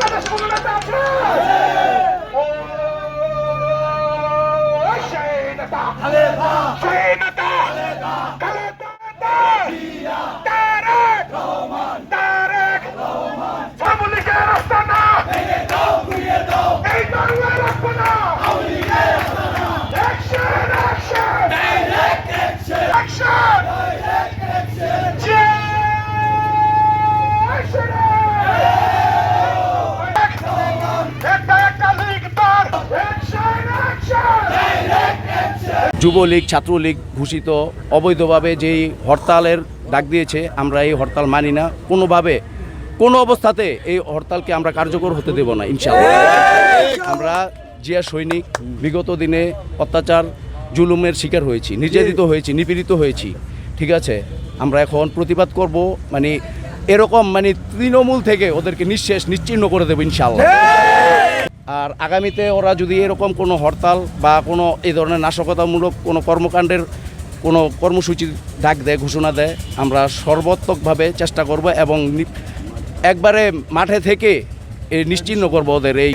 বাংলাদেশে নেতা আছে ও সেই নেতা সেই যুবলীগ, ছাত্রলীগ ঘোষিত অবৈধভাবে যেই হরতালের ডাক দিয়েছে, আমরা এই হরতাল মানি না। কোনোভাবে, কোনো অবস্থাতে এই হরতালকে আমরা কার্যকর হতে দেব না, ইনশাআল্লাহ। আমরা জিয়া সৈনিক, বিগত দিনে অত্যাচার, জুলুমের শিকার হয়েছি, নির্যাতিত হয়েছি, নিপীড়িত হয়েছি, ঠিক আছে? আমরা এখন প্রতিবাদ করব মানে এরকম মানে তৃণমূল থেকে ওদেরকে নিঃশেষ, নিশ্চিহ্ন করে দেবো, ইনশাআল্লাহ। আর আগামীতে ওরা যদি এরকম কোনো হরতাল বা কোনো এই ধরনের নাশকতামূলক কোনো কর্মকাণ্ডের কোনো কর্মসূচির ডাক দেয়, ঘোষণা দেয়, আমরা সর্বাত্মকভাবে চেষ্টা করব এবং একবারে মাঠে থেকে এ নিশ্চিহ্ন করব ওদের এই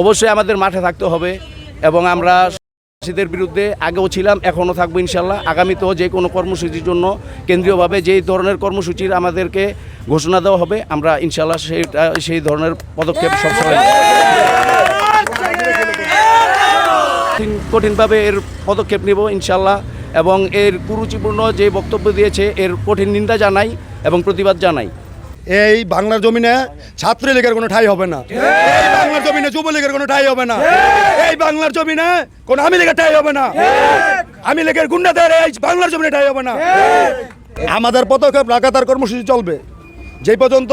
অবশ্যই আমাদের মাঠে থাকতে হবে এবং আমরা সন্ত্রাসীদের বিরুদ্ধে আগেও ছিলাম, এখনও থাকব ইনশাল্লাহ। আগামীতেও যে কোনো কর্মসূচির জন্য কেন্দ্রীয়ভাবে যেই ধরনের কর্মসূচির আমাদেরকে ঘোষণা দেওয়া হবে, আমরা ইনশাল্লাহ সেইটা সেই ধরনের পদক্ষেপ সবসময় কঠিন- কঠিনভাবে এর পদক্ষেপ নেব ইনশাল্লাহ এবং এর কুরুচিপূর্ণ যে বক্তব্য দিয়েছে, এর কঠিন নিন্দা জানাই এবং প্রতিবাদ জানাই। এই বাংলার জমিনে ছাত্রলীগের কোনো ঠাই হবে না। এই বাংলার জমিনে যুবলীগের কোনো ঠাই হবে না। এই বাংলার জমিনে কোনো আমি লীগের ঠাই হবে না। আমি লীগের গুন্ডাদের এই বাংলার জমিনে ঠাই হবে না। আমাদের পদক্ষেপ লাগাতার কর্মসূচি চলবে। যেই পর্যন্ত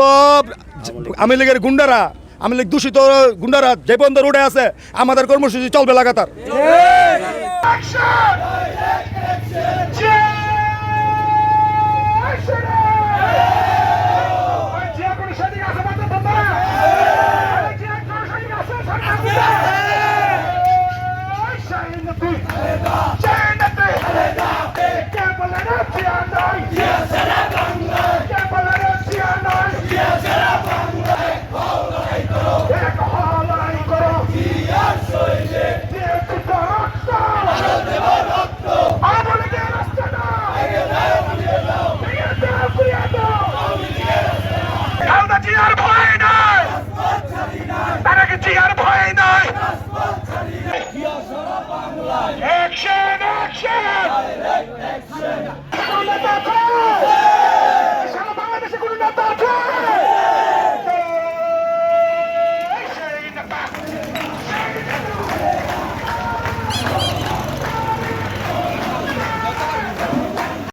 আমি লীগের গুন্ডারা আমি লীগ দূষিত গুন্ডারা যে পর্যন্ত রোডে আছে, আমাদের কর্মসূচি চলবে লাগাতার। Action action